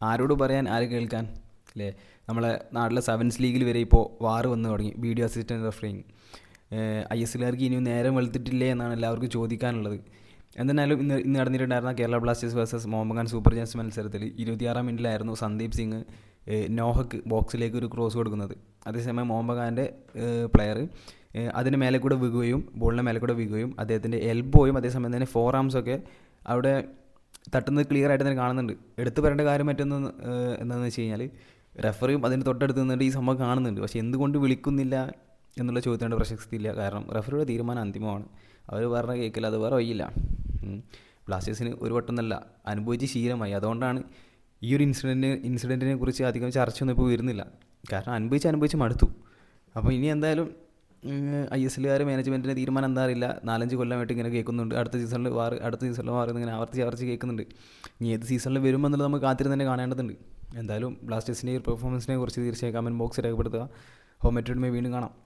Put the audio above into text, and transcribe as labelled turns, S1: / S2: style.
S1: ആരോട് പറയാൻ ആര് കേൾക്കാൻ? അല്ലേ നമ്മളെ നാട്ടിലെ സെവൻസ് ലീഗിൽ വരെ ഇപ്പോൾ വാറ് വന്ന് തുടങ്ങി. Video assistant refereeing I S എല്ലുകാർക്ക് ഇനിയും നേരം വെളുത്തിട്ടില്ലേ എന്നാണ് എല്ലാവർക്കും ചോദിക്കാനുള്ളത്. എന്തായാലും ഇന്ന് ഇന്ന് നടന്നിട്ടുണ്ടായിരുന്ന Kerala Blasters versus Mohun Bagan super giants മത്സരത്തിൽ ഇരുപത്തിയാറാം മിനിറ്റിലായിരുന്നു സന്ദീപ് സിംഗ് നോഹക്ക് ബോക്സിലേക്ക് ഒരു ക്രോസ് കൊടുക്കുന്നത്. അതേസമയം മോഹൻബഗാന്റെ പ്ലെയർ അതിന് മേലെ കൂടെ വീകുകയും ബോളിന്റെ മേലെ കൂടെ വീകുകയും അദ്ദേഹത്തിന്റെ എൽബോയും അതേസമയം തന്നെ ഫോർ ആംസൊക്കെ അവിടെ തട്ടുന്നത് ക്ലിയർ ആയിട്ട് തന്നെ കാണുന്നുണ്ട്. എടുത്തു പറയേണ്ട കാര്യം മറ്റൊന്ന് എന്താണെന്ന് വെച്ച് കഴിഞ്ഞാൽ റെഫറിയും അതിന് തൊട്ടടുത്ത് നിന്നിട്ട് ഈ സംഭവം കാണുന്നുണ്ട്. പക്ഷേ എന്തുകൊണ്ട് വിളിക്കുന്നില്ല എന്നുള്ള ചോദ്യത്തിന്റെ ഇല്ല കാരണം റെഫറിയുടെ തീരുമാനം അന്തിമമാണ്. അവർ പറഞ്ഞ കേൾക്കില്ല അത് വേറെ വയ്യില്ല ബ്ലാസ്റ്റേഴ്സിന് ഒരു വട്ടം നല്ല അനുഭവിച്ച് ശീലമായി. അതുകൊണ്ടാണ് ഈ ഒരു ഇൻസിഡന്റ് ഇൻസിഡന്റിനെ കുറിച്ച് അധികം ചർച്ചയൊന്നും ഇപ്പോൾ വരുന്നില്ല. കാരണം അനുഭവിച്ച് അനുഭവിച്ച് മടുത്തു. അപ്പോൾ ഇനി എന്തായാലും ഐ എസ് എല്ലുകാർ മാനേജ്മെന്റിന്റെ തീരുമാനം എന്താ അറിയില്ല നാലഞ്ച് കൊല്ലമായിട്ട് ഇങ്ങനെ കേൾക്കുന്നുണ്ട്. അടുത്ത സീസണിൽ വാർ അടുത്ത സീസണിൽ വാർ ഇങ്ങനെ ആവർത്തിച്ച് ആവർത്തിച്ച് കേൾക്കുന്നുണ്ട്. ഇനി ഏത് സീസണിൽ വരുമെന്നുള്ളത് നമുക്ക് കാത്തിരുന്ന് തന്നെ കാണേണ്ടതുണ്ട്. എന്തായാലും ബ്ലാസ്റ്റേഴ്സിന്റെ ഈ പെർഫോമൻസിനെ കുറിച്ച് തീർച്ചയായും കമന്റ് ബോക്സ് രേഖപ്പെടുത്തുക. ഹോം മെറ്റഡ് വീണ്ടും കാണാം.